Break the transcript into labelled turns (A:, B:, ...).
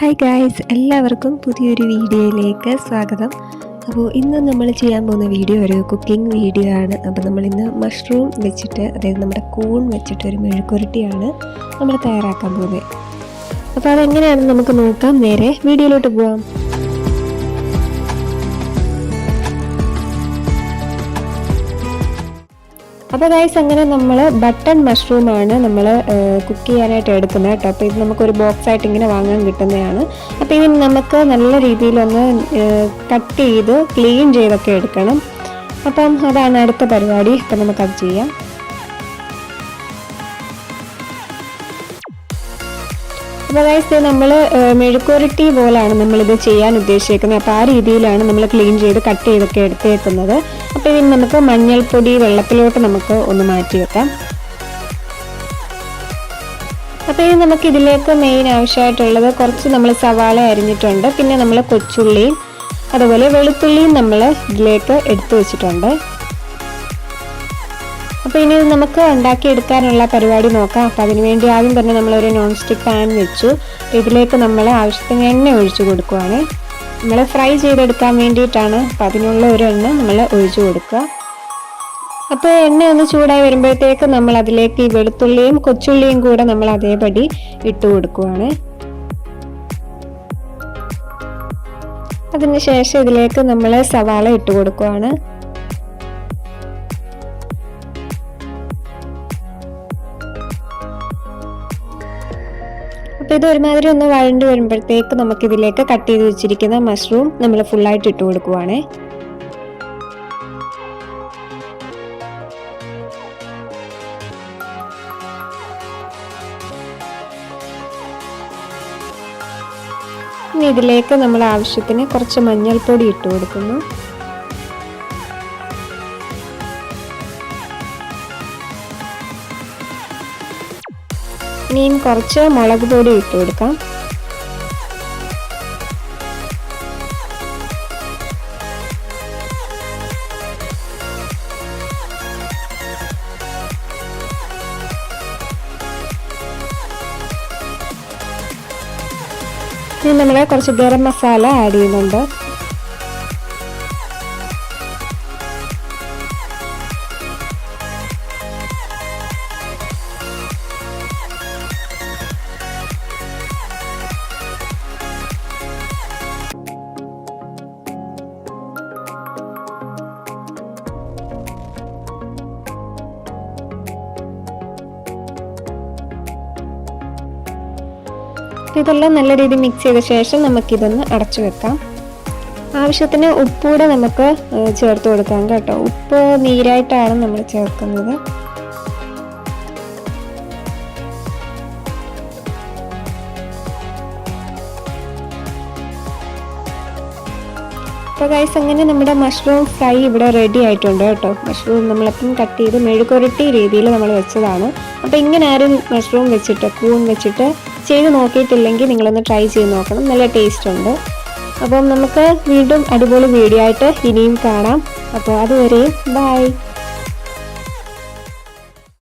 A: Hi guys എല്ലാവർക്കും പുതിയൊരു വീഡിയോയിലേക്ക് സ്വാഗതം. അപ്പോൾ ഇന്ന് നമ്മൾ ചെയ്യാൻ പോകുന്ന വീഡിയോ ഒരു കുക്കിംഗ് വീഡിയോ ആണ്. അപ്പോൾ നമ്മൾ ഇന്ന് മഷ്റൂം വെച്ചിട്ട് അതായത് നമ്മുടെ കൂൺ വെച്ചിട്ട് ഒരു മെഴുക്കുരുട്ടിയാണ് നമ്മൾ തയ്യാറാക്കാൻ പോകുന്നത്. അപ്പോൾ അതെങ്ങനെയാണെന്ന് നമുക്ക് നോക്കാം. നേരെ വീഡിയോയിലോട്ട് പോവാം. അപ്പോൾ ഗൈസ് അങ്ങനെ നമ്മൾ ബട്ടൺ മഷ്റൂമാണ് നമ്മൾ കുക്ക് ചെയ്യാനായിട്ട് എടുക്കുന്നത് കേട്ടോ. അപ്പോൾ ഇത് നമുക്കൊരു ബോക്സ് ആയിട്ട് ഇങ്ങനെ വാങ്ങാൻ കിട്ടുന്നതാണ്. അപ്പോൾ ഇത് നമുക്ക് നല്ല രീതിയിലൊന്ന് കട്ട് ചെയ്ത് ക്ലീൻ ചെയ്തൊക്കെ എടുക്കണം. അപ്പം അതാണ് അടുത്ത പരിപാടി. അപ്പം നമുക്കത് ചെയ്യാം. അപ്പോൾ ഗൈസ് നമ്മൾ മെഴുക്കുരട്ടി പോലാണ് നമ്മളിത് ചെയ്യാൻ ഉദ്ദേശിക്കുന്നത്. അപ്പോൾ ആ രീതിയിലാണ് നമ്മൾ ക്ലീൻ ചെയ്ത് കട്ട് ചെയ്തൊക്കെ എടുത്തേക്കുന്നത്. അപ്പോൾ ഇനി നമുക്ക് മഞ്ഞൾപ്പൊടി വെള്ളത്തിലോട്ട് നമുക്ക് ഒന്ന് മാറ്റി വെക്കാം. അപ്പോൾ ഇനി നമുക്ക് ഇതിലേക്ക് മെയിൻ ആവശ്യമായിട്ടുള്ളത് കുറച്ച് നമ്മൾ സവാള അരിഞ്ഞിട്ടുണ്ട്. പിന്നെ നമ്മൾ കൊച്ചുള്ളിയും അതുപോലെ വെളുത്തുള്ളിയും നമ്മൾ ഇതിലേക്ക് എടുത്തു വെച്ചിട്ടുണ്ട്. അപ്പോൾ ഇനി നമുക്ക് ഉണ്ടാക്കിയെടുക്കാനുള്ള പരിപാടി നോക്കാം. അപ്പോൾ അതിനുവേണ്ടി ആദ്യം തന്നെ നമ്മളൊരു നോൺ സ്റ്റിക്ക് പാൻ വെച്ചു. ഇതിലേക്ക് നമ്മൾ ആവശ്യത്തിന് എണ്ണ ഒഴിച്ചു കൊടുക്കുവാണ്. നമ്മൾ ഫ്രൈ ചെയ്തെടുക്കാൻ വേണ്ടിയിട്ടാണ് അപ്പം അതിനുള്ള ഒരു എണ്ണ നമ്മൾ ഒഴിച്ചു കൊടുക്കുക. അപ്പോൾ എണ്ണ ഒന്ന് ചൂടായി വരുമ്പോഴത്തേക്ക് നമ്മൾ അതിലേക്ക് ഈ വെളുത്തുള്ളിയും കൊച്ചുള്ളിയും കൂടെ നമ്മൾ അതേപടി ഇട്ട് കൊടുക്കുവാണ്. അതിനുശേഷം ഇതിലേക്ക് നമ്മൾ സവാള ഇട്ട് കൊടുക്കുവാണ്. അപ്പോൾ ഇത് ഒരുമാതിരി ഒന്ന് വഴണ്ട് വരുമ്പോഴത്തേക്ക് നമുക്കിതിലേക്ക് കട്ട് ചെയ്ത് വെച്ചിരിക്കുന്ന മഷ്റൂം നമ്മൾ ഫുള്ളായിട്ട് ഇട്ട് കൊടുക്കുവാണേ. ഇനി ഇതിലേക്ക് നമ്മൾ ആവശ്യത്തിന് കുറച്ച് മഞ്ഞൾപ്പൊടി ഇട്ട് കൊടുക്കുന്നു. ഇനിയും കുറച്ച് മുളക് പൊടി ഇട്ട് കൊടുക്കാം. ഇനി നമ്മൾ കുറച്ച് ഗരം മസാല ആഡ് ചെയ്യുന്നുണ്ട്. ഇതെല്ലാം നല്ല രീതിയിൽ മിക്സ് ചെയ്ത ശേഷം നമുക്കിതൊന്ന് അടച്ചു വെക്കാം. ആവശ്യത്തിന് ഉപ്പൂടെ നമുക്ക് ചേർത്ത് കൊടുക്കാം കേട്ടോ. ഉപ്പ് നീരായിട്ടാണ് നമ്മൾ ചേർക്കുന്നത്. അപ്പോൾ ഗൈസ് അങ്ങനെ നമ്മുടെ മഷ്റൂം ഫ്രൈ ഇവിടെ റെഡി ആയിട്ടുണ്ട് കേട്ടോ. മഷ്റൂം നമ്മളപ്പം കട്ട് ചെയ്ത് മെഴുകുരട്ടി രീതിയിൽ നമ്മൾ വെച്ചതാണ്. അപ്പോൾ ഇങ്ങനെ ആരും മഷ്റൂം വെച്ചിട്ട് കൂൺ വെച്ചിട്ട് ചെയ്ത് നോക്കിയിട്ടില്ലെങ്കിൽ നിങ്ങളൊന്ന് ട്രൈ ചെയ്ത് നോക്കണം. നല്ല ടേസ്റ്റ് ഉണ്ട്. അപ്പം നമുക്ക് വീണ്ടും അടിപൊളി വീഡിയോ ആയിട്ട് ഇനിയും കാണാം. അപ്പോൾ അതുവരെയും ബൈ